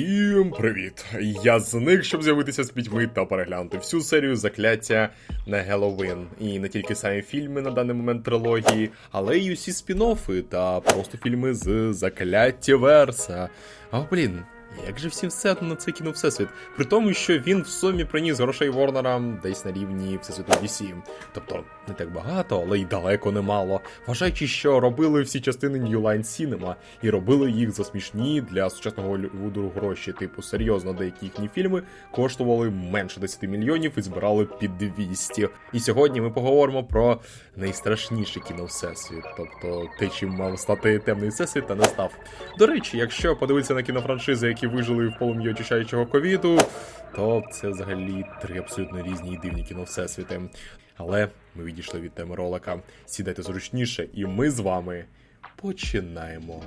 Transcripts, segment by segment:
Всім привіт! Я зник, щоб з'явитися з пітьми та переглянути всю серію закляття на Геловин. І не тільки самі фільми на даний момент трилогії, але й усі спін-оффи та просто фільми з закляття Верса. А блін. Як же всім все на це кіно всесвіт? При тому, що він в сумі приніс грошей Ворнера десь на рівні всесвіту DC. Тобто не так багато, але й далеко не мало. Вважаючи, що робили всі частини New Line Cinema і робили їх за смішні для сучасного Голлівуду гроші. Типу, серйозно, деякі їхні фільми коштували менше 10 мільйонів і збирали під 200. І сьогодні ми поговоримо про найстрашніше кіно всесвіт, тобто те, чим мав стати темний всесвіт, та не став. До речі, якщо подивитися на кінофраншизи, які вижили в полум'ї очищаючого ковіду, то це взагалі три абсолютно різні і дивні кіно всесвіти. Але ми відійшли від теми ролика. Сідайте зручніше, і ми з вами починаємо.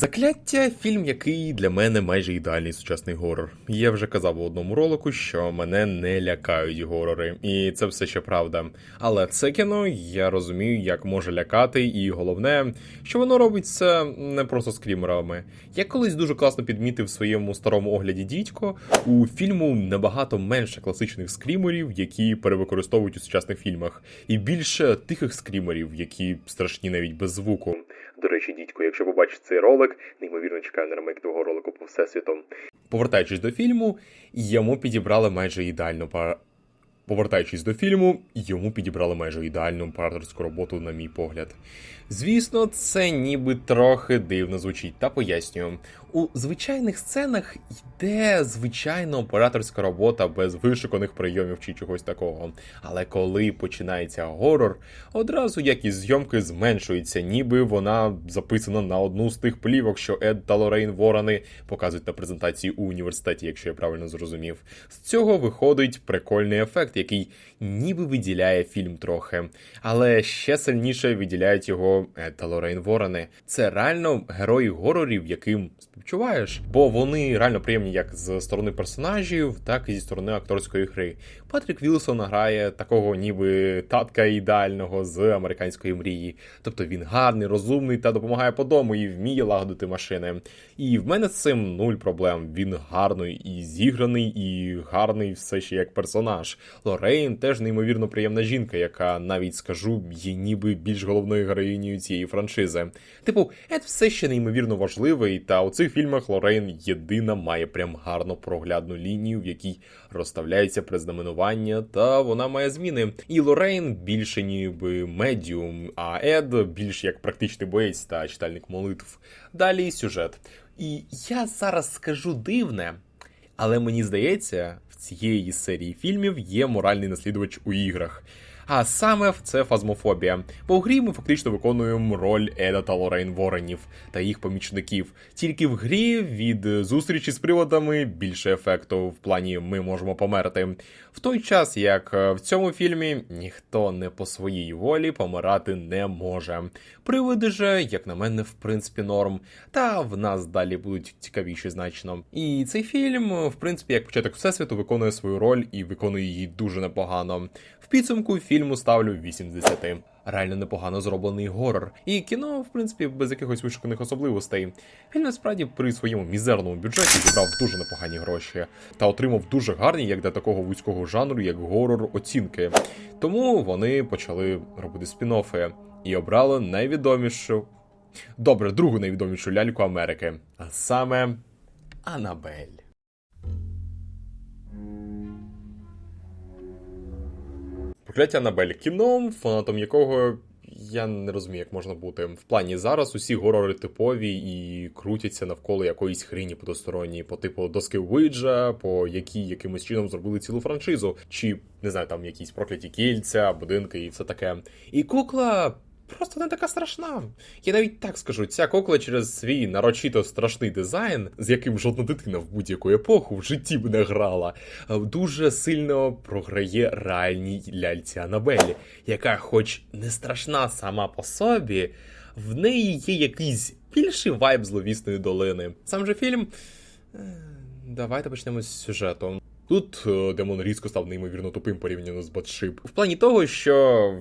Закляття фільм, який для мене майже ідеальний сучасний горор. Я вже казав у одному ролику, що мене не лякають горори, і це все ще правда. Але це кіно я розумію, як може лякати, і головне, що воно робить це не просто скрімерами. Я колись дуже класно підмітив в своєму старому огляді дідько. У фільму набагато менше класичних скрімерів, які перевикористовують у сучасних фільмах, і більше тихих скрімерів, які страшні навіть без звуку. До речі, дідько, якщо побачиш цей ролик, неймовірно чекаю на ремейк того ролику по всесвіту. Повертаючись до фільму, йому підібрали майже ідеальну пар... Повертаючись до фільму, йому підібрали майже ідеальну операторську роботу, на мій погляд. Звісно, це ніби трохи дивно звучить, та пояснюю. У звичайних сценах йде звичайна операторська робота без вишуканих прийомів чи чогось такого. Але коли починається горор, одразу якість зйомки зменшується, ніби вона записана на одну з тих плівок, що Ед та Лорейн Ворони показують на презентації у університеті, якщо я правильно зрозумів. З цього виходить прикольний ефект, який ніби виділяє фільм трохи, але ще сильніше виділяють його Ед та Лорейн Ворони. Це реально герої горорів, яким співчуваєш, бо вони реально приємні як з сторони персонажів, так і зі сторони акторської гри. Патрік Вілсон грає такого, ніби татка ідеального з американської мрії. Тобто він гарний, розумний та допомагає по дому і вміє лагодити машини. І в мене з цим нуль проблем. Він гарний і зіграний, і гарний все ще як персонаж. Лорейн теж неймовірно приємна жінка, яка навіть скажу, є ніби більш головною героїнею цієї франшизи. Типу, Ед все ще неймовірно важливий, та у цих фільмах Лорейн єдина має прям гарно проглядну лінію, в якій розставляється признаменування, та вона має зміни. І Лорейн більше ніби медіум, а Ед більш як практичний боєць та читальник молитв. Далі сюжет. І я зараз скажу дивне, але мені здається, в цієї серії фільмів є моральний наслідувач у іграх. А саме це фазмофобія. Бо в грі ми фактично виконуємо роль Еда та Лорейн Воренів та їх помічників. Тільки в грі від зустрічі з приводами більше ефекту в плані ми можемо померти. В той час, як е, в цьому фільмі ніхто не по своїй волі помирати не може. Приводи же, як на мене, в принципі, норм. Та в нас далі будуть цікавіші значно. І цей фільм, в принципі, як початок всесвіту, виконує свою роль і виконує її дуже непогано. В підсумку фільму ставлю 8 з 10. Реально непогано зроблений горор. І кіно, в принципі, без якихось вишуканих особливостей. Він насправді при своєму мізерному бюджеті зібрав дуже непогані гроші та отримав дуже гарні, як для такого вузького жанру, як горор, оцінки. Тому вони почали робити спін-оффи і обрали найвідомішу. Добре, другу найвідомішу ляльку Америки, а саме Анабель. Прокляття Анабель кіно, фанатом якого я не розумію, як можна бути. В плані зараз усі горори типові і крутяться навколо якоїсь хріні потосторонньої, по типу доски Уиджа, по якій якимось чином зробили цілу франшизу, чи не знаю, там якісь прокляті кільця, будинки і все таке. І кукла. Просто не така страшна. Я навіть так скажу, ця кукла через свій нарочито страшний дизайн, з яким жодна дитина в будь-яку епоху в житті б не грала, дуже сильно програє реальній ляльці Анабелі, яка, хоч не страшна сама по собі, в неї є якийсь більший вайб зловісної долини. Сам же фільм. е, Давайте почнемо з сюжету. Тут е, демон різко став неймовірно тупим порівняно з Батшип. В плані того, що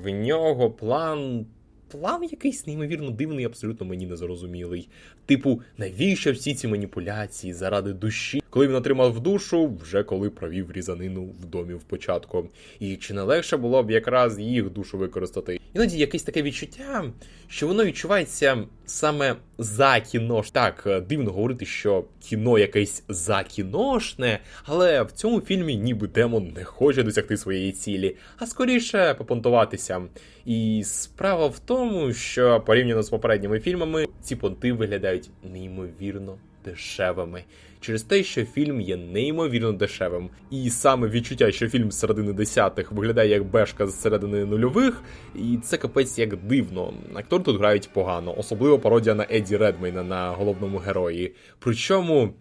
в нього план. План якийсь неймовірно дивний, абсолютно мені незрозумілий. Типу, навіщо всі ці маніпуляції заради душі, коли він отримав душу, вже коли провів різанину в домі в початку. І чи не легше було б якраз їх душу використати? Іноді якесь таке відчуття, що воно відчувається саме за кіно. Так, дивно говорити, що кіно якесь за кіношне, але в цьому фільмі ніби демон не хоче досягти своєї цілі, а скоріше попонтуватися. І справа в тому, що порівняно з попередніми фільмами, ці понти виглядають неймовірно дешевими. Через те, що фільм є неймовірно дешевим, і саме відчуття, що фільм з середини десятих виглядає як бешка з середини нульових, і це капець як дивно. Актори тут грають погано, особливо пародія на Еді Редмейна на головному герої. Причому.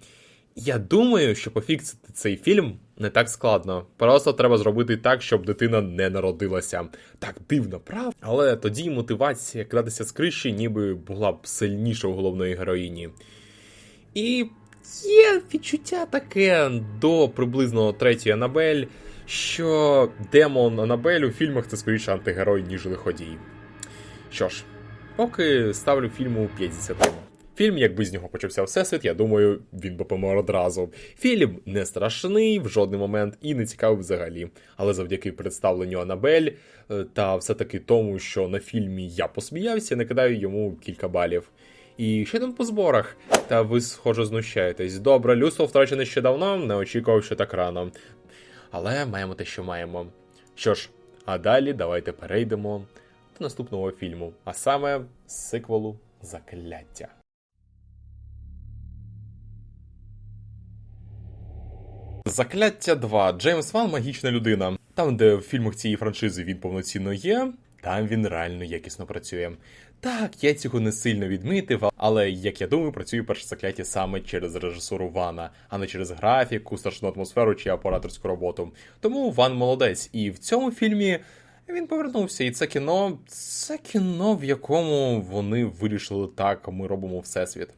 Я думаю, що пофіксити цей фільм не так складно. Просто треба зробити так, щоб дитина не народилася. Так дивно, правда? Але тоді мотивація кидатися з криші ніби була б сильніша у головної героїні. І є відчуття таке до приблизно третьої Анабель, що демон Анабель у фільмах це скоріше антигерой, ніж лиходій. Що ж, поки ставлю фільму 5 з 10. Фільм, якби з нього почався всесвіт, я думаю, він би помер одразу. Фільм не страшний в жодний момент і не цікавий взагалі. Але завдяки представленню Анабель е, та все-таки тому, що на фільмі я посміявся, накидаю йому кілька балів. І ще там по зборах. Та ви, схоже, знущаєтесь. Добре, людство втрачене ще давно, не очікував, що так рано. Але маємо те, що маємо. Що ж, а далі давайте перейдемо до наступного фільму, а саме сиквелу Закляття. Закляття 2. Джеймс Ван магічна людина. Там, де в фільмах цієї франшизи він повноцінно є, там він реально якісно працює. Так, я цього не сильно відмітив, але як я думаю, працює перше закляття саме через режисуру Вана, а не через графіку, страшну атмосферу чи операторську роботу. Тому Ван молодець, і в цьому фільмі. Він повернувся, і це кіно це кіно, в якому вони вирішили так, ми робимо всесвіт.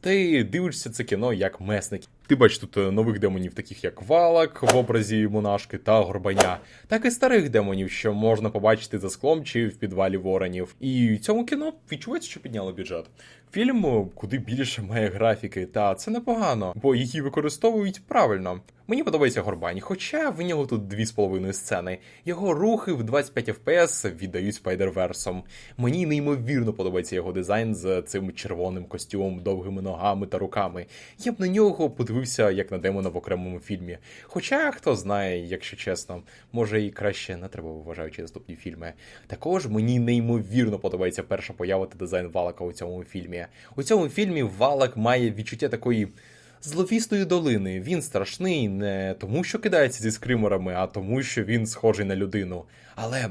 Ти дивишся це кіно як месник. Ти бачиш тут е, нових демонів, таких як Валак в образі монашки та Горбаня, так і старих демонів, що можна побачити за склом чи в підвалі воронів. І цьому кіно відчувається, що підняло бюджет. Фільм куди більше має графіки, та це непогано, бо її використовують правильно. Мені подобається Горбань, хоча в нього тут дві з половиною сцени. Його рухи в 25 FPS віддають спайдерверсом. Мені неймовірно подобається його дизайн з цим червоним костюмом, довгими ногами та руками. Я б на нього подивився як на демона в окремому фільмі. Хоча хто знає, якщо чесно, може і краще не треба вважаючи наступні фільми. Також мені неймовірно подобається перша поява та дизайн Валака у цьому фільмі. У цьому фільмі Валак має відчуття такої. Зловісної долини він страшний не тому, що кидається зі скриморами, а тому, що він схожий на людину. Але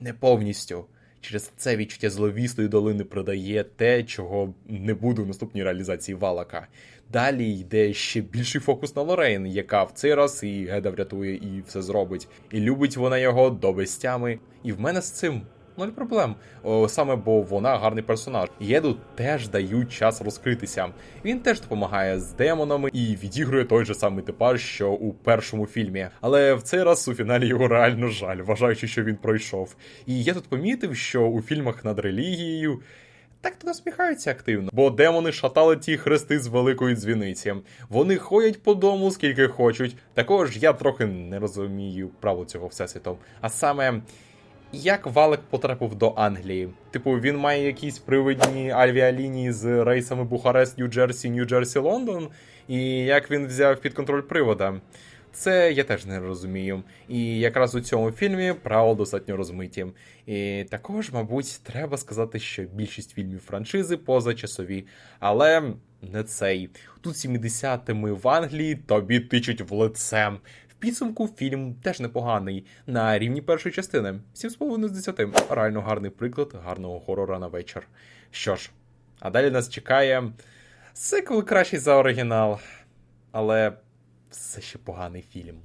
не повністю. Через це відчуття зловісної долини придає те, чого не буде в наступній реалізації Валака. Далі йде ще більший фокус на Лорейн, яка в цей раз і Геда врятує, і все зробить. І любить вона його до безтями. І в мене з цим Нуль проблем. О, саме бо вона гарний персонаж. Єду теж дають час розкритися. Він теж допомагає з демонами і відігрує той же самий типаж, що у першому фільмі. Але в цей раз у фіналі його реально жаль, вважаючи, що він пройшов. І я тут помітив, що у фільмах над релігією. Так то насміхаються активно, бо демони шатали ті хрести з великої дзвіниці. Вони ходять по дому скільки хочуть. Також я трохи не розумію правил цього всесвіту. А саме, як Валик потрапив до Англії? Типу, він має якісь привидні авіалінії з рейсами Бухарест, Нью-Джерсі, Нью-Джерсі, Лондон, і як він взяв під контроль привода. Це я теж не розумію. І якраз у цьому фільмі правила достатньо розмиті. І також, мабуть, треба сказати, що більшість фільмів франшизи позачасові, але не цей. Тут 70-ми в Англії тобі тичуть в лице. В підсумку фільм теж непоганий на рівні першої частини. 7,5 з 10. Реально гарний приклад гарного хорора на вечір. Що ж, а далі нас чекає сиквел кращий за оригінал, але все ще поганий фільм.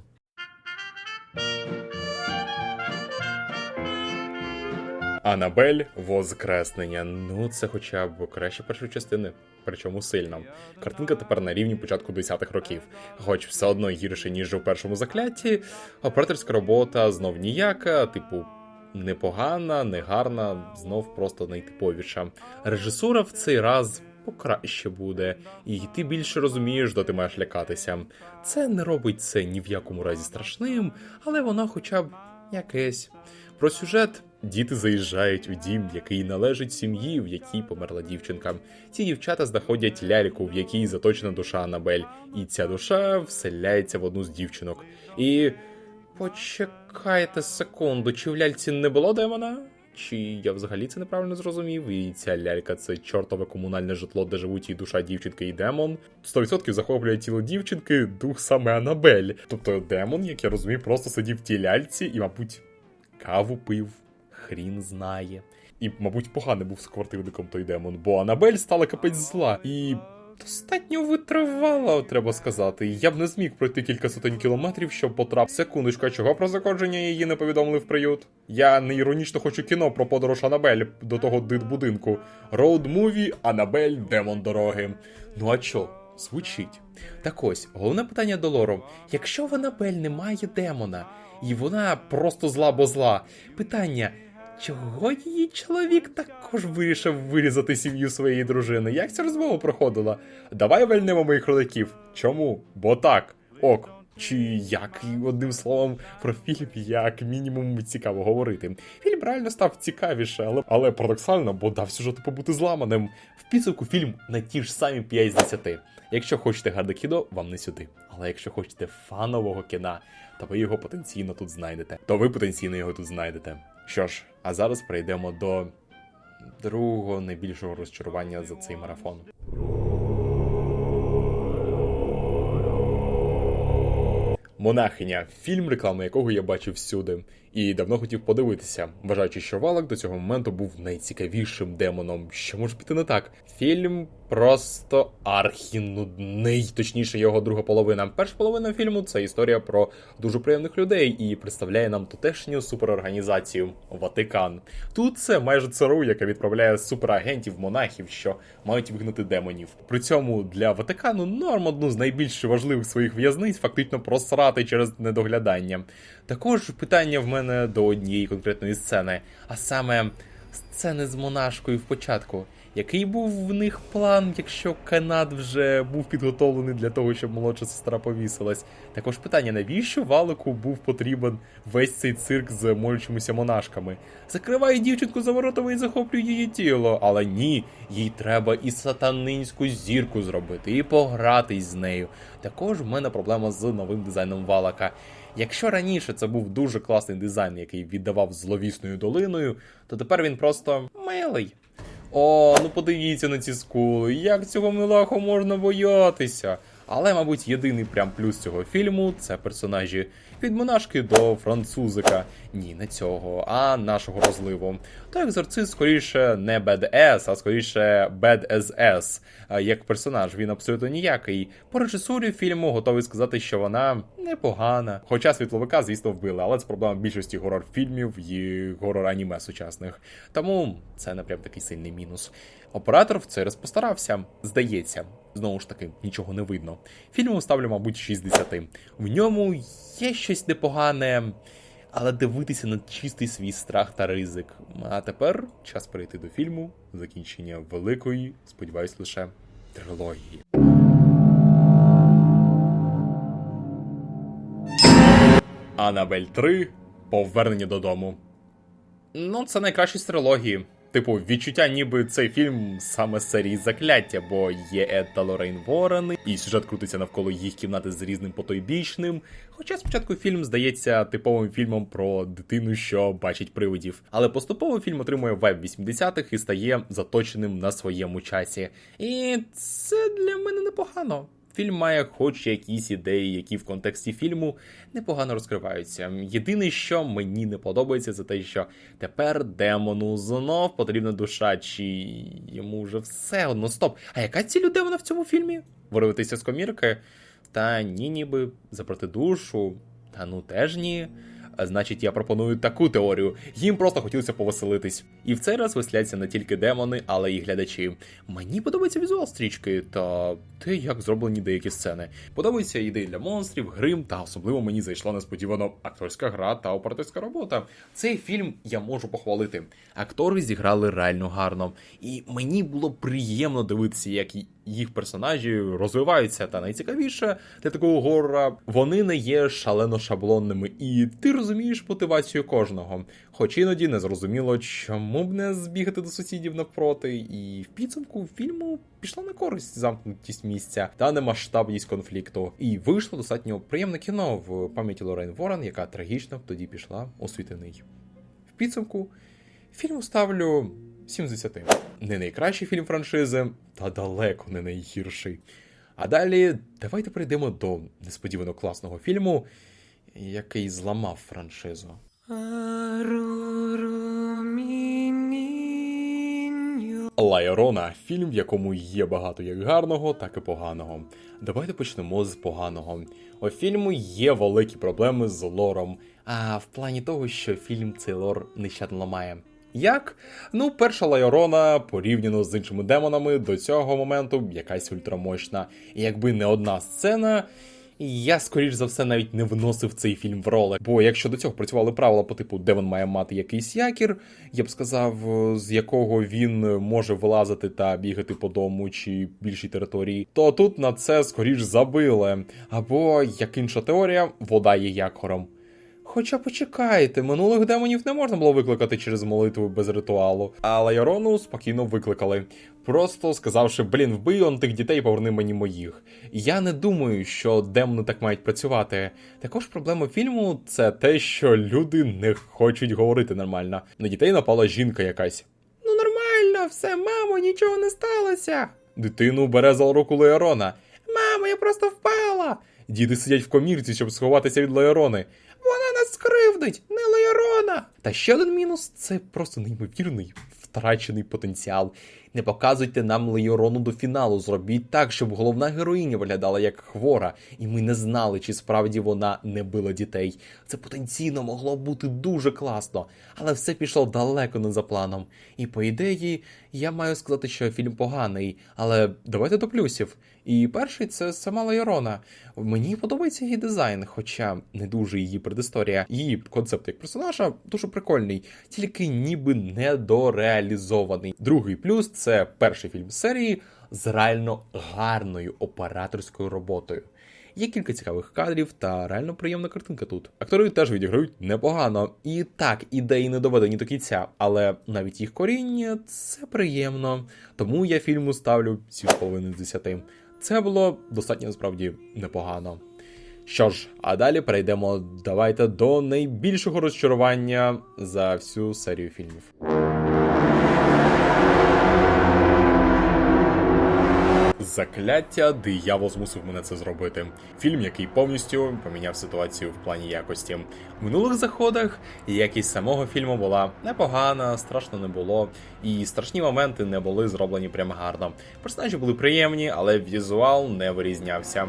Анабель Воскреснення. Ну, це хоча б краще першої частини. Причому сильно. Картинка тепер на рівні початку 10-х років, хоч все одно гірше, ніж у першому закляті. Операторська робота знов ніяка, типу. Непогана, негарна, знов просто найтиповіша. Режисура в цей раз покраще буде, і ти більше розумієш, де ти маєш лякатися. Це не робить це ні в якому разі страшним, але воно хоча б якесь. Про сюжет діти заїжджають у дім, який належить сім'ї, в якій померла дівчинка. Ці дівчата знаходять ляльку, в якій заточена душа Анабель, і ця душа вселяється в одну з дівчинок. І почекайте секунду, чи в ляльці не було демона? Чи я взагалі це неправильно зрозумів? І ця лялька це чортове комунальне житло, де живуть і душа дівчинки, і демон. 100% захоплює тіло дівчинки, дух саме Анабель. Тобто демон, як я розумію, просто сидів в тій ляльці і, мабуть, каву пив, хрін знає. І, мабуть, поганим був сквартирником той демон, бо Анабель стала капець зла. І достатньо витривала, треба сказати. Я б не зміг пройти кілька сотень кілометрів, щоб потрапити. Секундочку, а чого про заходження її не повідомили в приют? Я не іронічно хочу кіно про подорож Анабель до того дит-будинку. Роуд муві Анабель Демон дороги. Ну а чо? Звучить. Так ось, головне питання до Лору. Якщо в Анабель немає демона, і вона просто зла бо зла, питання. Чого її чоловік також вирішив вирізати сім'ю своєї дружини? Як ця розмова проходила? Давай вельнемо моїх родаків. Чому? Бо так. Ок. Чи як одним словом про фільм, як мінімум цікаво говорити. Фільм реально став цікавіше, але, але парадоксально, бо дав сюжету побути зламаним. В підсумку фільм на ті ж самі 5 з 10. Якщо хочете гарне кіно, вам не сюди. Але якщо хочете фанового кіна, то ви його потенційно тут знайдете. То ви потенційно його тут знайдете. Що ж, а зараз перейдемо до другого найбільшого розчарування за цей марафон. Монахиня фільм, реклами якого я бачив всюди, і давно хотів подивитися, вважаючи, що Валак до цього моменту був найцікавішим демоном. Що може піти не так? Фільм просто архінудний, точніше, його друга половина. Перша половина фільму це історія про дуже приємних людей і представляє нам тутешню суперорганізацію Ватикан. Тут це майже ЦРУ, яка відправляє суперагентів монахів, що мають вигнати демонів. При цьому для Ватикану норм одну з найбільш важливих своїх в'язниць фактично просрати через недоглядання. Також питання в мене до однієї конкретної сцени, а саме сцени з монашкою в початку. Який був в них план, якщо канат вже був підготовлений для того, щоб молодша сестра повісилась? Також питання, навіщо валику був потрібен весь цей цирк з молючимися монашками? Закриває дівчинку за воротами і захоплює її тіло, але ні, їй треба і сатанинську зірку зробити, і погратись з нею. Також в мене проблема з новим дизайном валака. Якщо раніше це був дуже класний дизайн, який віддавав зловісною долиною, то тепер він просто милий. О, ну подивіться на ці скули, як цього милаху можна боятися. Але, мабуть, єдиний прям плюс цього фільму це персонажі від монашки до французика. Ні, не цього, а нашого розливу. То екзорцист скоріше не BDS, а скоріше BDSS. А Як персонаж він абсолютно ніякий. По режисурі фільму готовий сказати, що вона непогана. Хоча світловика, звісно, вбили, але це проблема більшості горор-фільмів і горор-аніме сучасних. Тому це не прям такий сильний мінус. Оператор в цей раз постарався. Здається, знову ж таки, нічого не видно. Фільму ставлю, мабуть, 6 з 10. В ньому є щось непогане, але дивитися на чистий свій страх та ризик. А тепер час перейти до фільму, закінчення великої, сподіваюсь, лише трилогії. Анабель 3 Повернення додому. Ну, це найкраще з трилогії. Типу, відчуття, ніби цей фільм саме з серії закляття, бо є Ед та Лорейн Ворени, і сюжет крутиться навколо їх кімнати з різним потойбічним. Хоча спочатку фільм здається типовим фільмом про дитину, що бачить привидів. Але поступово фільм отримує вайб 80-х і стає заточеним на своєму часі. І це для мене непогано. Фільм має хоч якісь ідеї, які в контексті фільму непогано розкриваються. Єдине, що мені не подобається, це те, що тепер демону знов потрібна душа, чи йому вже все одно стоп. А яка ціль демона в цьому фільмі? Вирватися з комірки? Та ні, ніби забрати душу. Та ну теж ні. Значить, я пропоную таку теорію. Їм просто хотілося повеселитись. І в цей раз веселяться не тільки демони, але й глядачі. Мені подобається візуал стрічки та те, як зроблені деякі сцени. Подобаються ідеї для монстрів, грим, та особливо мені зайшла несподівано акторська гра та операторська робота. Цей фільм я можу похвалити. Актори зіграли реально гарно, і мені було приємно дивитися, як їх персонажі розвиваються. Та найцікавіше для такого горора вони не є шалено шаблонними, і ти розумієш мотивацію кожного. Хоч іноді не зрозуміло, чому б не збігати до сусідів навпроти, і в підсумку фільму пішла на користь замкнутість місця та немасштабність конфлікту. І вийшло достатньо приємне кіно в пам'яті Лорен Ворон, яка трагічно тоді пішла у. В підсумку фільму ставлю 7 з 10. Не найкращий фільм франшизи, та далеко не найгірший. А далі давайте перейдемо до несподівано класного фільму, який зламав франшизу. Лайорона фільм, в якому є багато як гарного, так і поганого. Давайте почнемо з поганого. У фільму є великі проблеми з лором, а в плані того, що фільм цей лор нещадно ламає. Як? Ну, перша Лайорона, порівняно з іншими демонами, до цього моменту якась ультрамощна. І якби не одна сцена, я, скоріш за все, навіть не вносив цей фільм в роли. Бо якщо до цього працювали правила по типу, демон має мати якийсь якір, я б сказав, з якого він може вилазити та бігати по дому чи більшій території, то тут на це скоріш забили. Або як інша теорія, вода є якором. Хоча почекайте, минулих демонів не можна було викликати через молитву без ритуалу, а Лайорону спокійно викликали, просто сказавши, блін, вбий он тих дітей, поверни мені моїх. Я не думаю, що демони так мають працювати. Також проблема фільму це те, що люди не хочуть говорити нормально. На дітей напала жінка якась. Ну нормально, все, мамо, нічого не сталося. Дитину бере за руку Леорона. Мамо, я просто впала. Діти сидять в комірці, щоб сховатися від Леорони. Скривдить, не Лайрона. Та ще один мінус це просто неймовірний втрачений потенціал. Не показуйте нам Леорону до фіналу. Зробіть так, щоб головна героїня виглядала як хвора, і ми не знали, чи справді вона не била дітей. Це потенційно могло бути дуже класно, але все пішло далеко не за планом. І по ідеї, я маю сказати, що фільм поганий, але давайте до плюсів. І перший це сама Лайорона. Мені подобається її дизайн, хоча не дуже її предісторія. Її концепт як персонажа дуже прикольний, тільки ніби недореалізований. Другий плюс це перший фільм серії з реально гарною операторською роботою. Є кілька цікавих кадрів та реально приємна картинка тут. Актори теж відіграють непогано. І так, ідеї не доведені до кінця, але навіть їх коріння це приємно. Тому я фільму ставлю 7,5 з 10. Це було достатньо насправді непогано. Що ж, а далі перейдемо давайте до найбільшого розчарування за всю серію фільмів. Закляття диявол змусив мене це зробити. Фільм, який повністю поміняв ситуацію в плані якості. В минулих заходах якість самого фільму була непогана, страшно не було, і страшні моменти не були зроблені прямо гарно. Персонажі були приємні, але візуал не вирізнявся.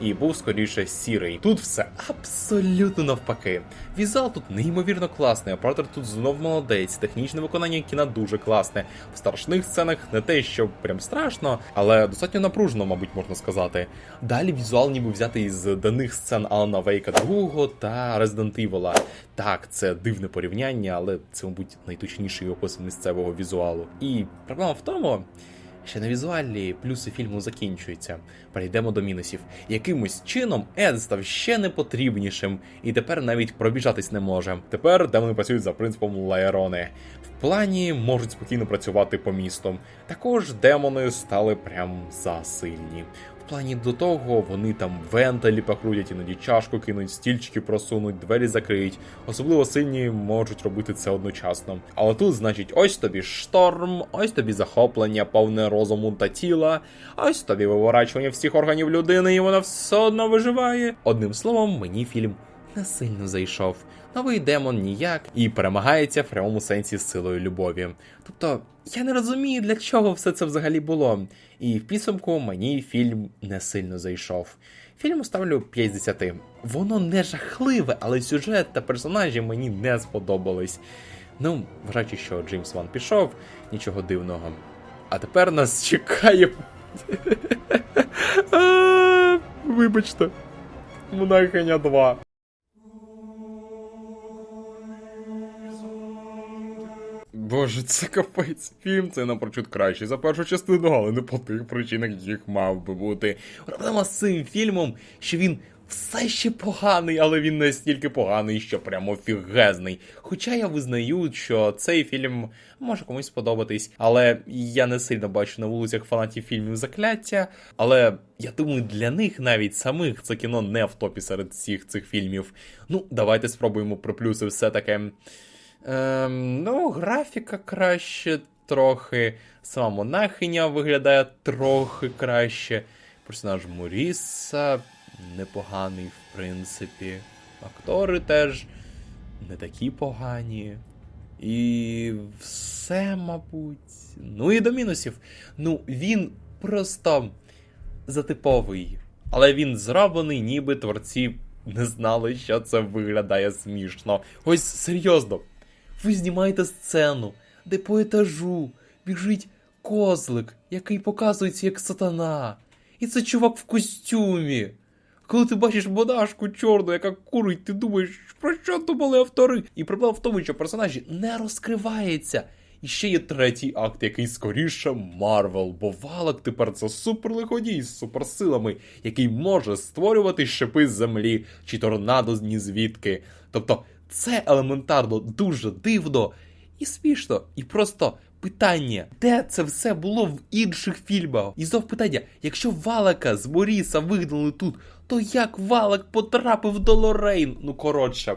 І був скоріше сірий. Тут все абсолютно навпаки. Візуал тут неймовірно класний, оператор тут знов молодець, технічне виконання кіна дуже класне. В страшних сценах не те, що прям страшно, але достатньо напружено, мабуть, можна сказати. Далі візуал ніби взяти із даних сцен Алана Вейка 2 та Resident Evil. Так, це дивне порівняння, але це, мабуть, найточніший опис місцевого візуалу. І проблема в тому. Ще на візуалі плюси фільму закінчуються. Перейдемо до мінусів. Якимось чином Ед став ще непотрібнішим, і тепер навіть пробіжатись не може. Тепер демони працюють за принципом Лаерони. В плані можуть спокійно працювати по місту. Також демони стали прям засильні. Плані до того вони там вентилі покрутять, іноді чашку кинуть, стільчики просунуть, двері закриють. Особливо сильні можуть робити це одночасно. Але тут, значить, ось тобі шторм, ось тобі захоплення, повне розуму та тіла, ось тобі виворачування всіх органів людини, і вона все одно виживає. Одним словом, мені фільм не сильно зайшов. Новий демон ніяк і перемагається в прямому сенсі з силою любові. Тобто, я не розумію, для чого все це взагалі було. І в підсумку мені фільм не сильно зайшов. Фільму ставлю 5 з 10. Воно не жахливе, але сюжет та персонажі мені не сподобались. Ну, вважаючи, що Джеймс Ван пішов, нічого дивного. А тепер нас чекає. Вибачте. Монахиня 2. Боже, це капець. Фільм це напрочуд кращий за першу частину, але не по тих причинах, яких мав би бути. Проблема з цим фільмом, що він все ще поганий, але він настільки поганий, що прямо фігезний. Хоча я визнаю, що цей фільм може комусь сподобатись, але я не сильно бачу на вулицях фанатів фільмів закляття. Але я думаю, для них навіть самих це кіно не в топі серед всіх цих фільмів. Ну, давайте спробуємо про плюси все таке. Ем, ну, графіка краще трохи. Сама монахиня виглядає трохи краще. Персонаж Моріса непоганий, в принципі. Актори теж не такі погані. І все, мабуть. Ну і до мінусів. Ну, він просто затиповий. Але він зроблений, ніби творці не знали, що це виглядає смішно. Ось серйозно. Ви знімаєте сцену, де по етажу біжить козлик, який показується як сатана. І це чувак в костюмі. Коли ти бачиш монашку чорну, яка курить, ти думаєш, про що думали автори? І проблема в тому, що персонажі не розкривається. І ще є третій акт, який скоріше Марвел, бо Валак тепер це суперлиходій з суперсилами, який може створювати щепи з землі чи торнадо звідки. Тобто це елементарно дуже дивно і смішно. І просто питання, де це все було в інших фільмах? І знов питання: якщо Валака з Моріса вигнали тут, то як Валак потрапив до Лорейн? Ну коротше,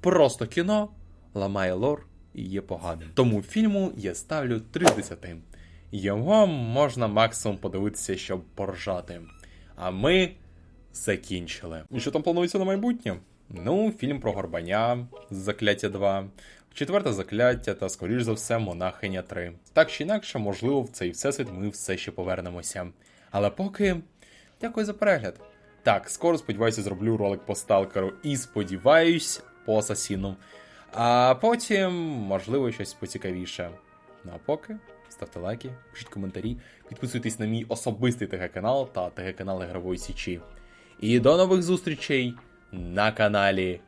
просто кіно ламає лор і є поганим. Тому фільму я ставлю 3 з 10. Його можна максимум подивитися, щоб поржати. А ми закінчили. І що там планується на майбутнє? Ну, фільм про Горбаня з Закляття 2, четверте закляття та, скоріш за все, Монахиня 3. Так чи інакше, можливо, в цей всесвіт ми все ще повернемося. Але поки. Дякую за перегляд. Так, скоро сподіваюся, зроблю ролик по сталкеру і сподіваюсь, по асасіну. А потім, можливо, щось поцікавіше. Ну а поки ставте лайки, пишіть коментарі, підписуйтесь на мій особистий ТГ-канал та ТГ-канал Ігрової Січі. І до нових зустрічей на каналі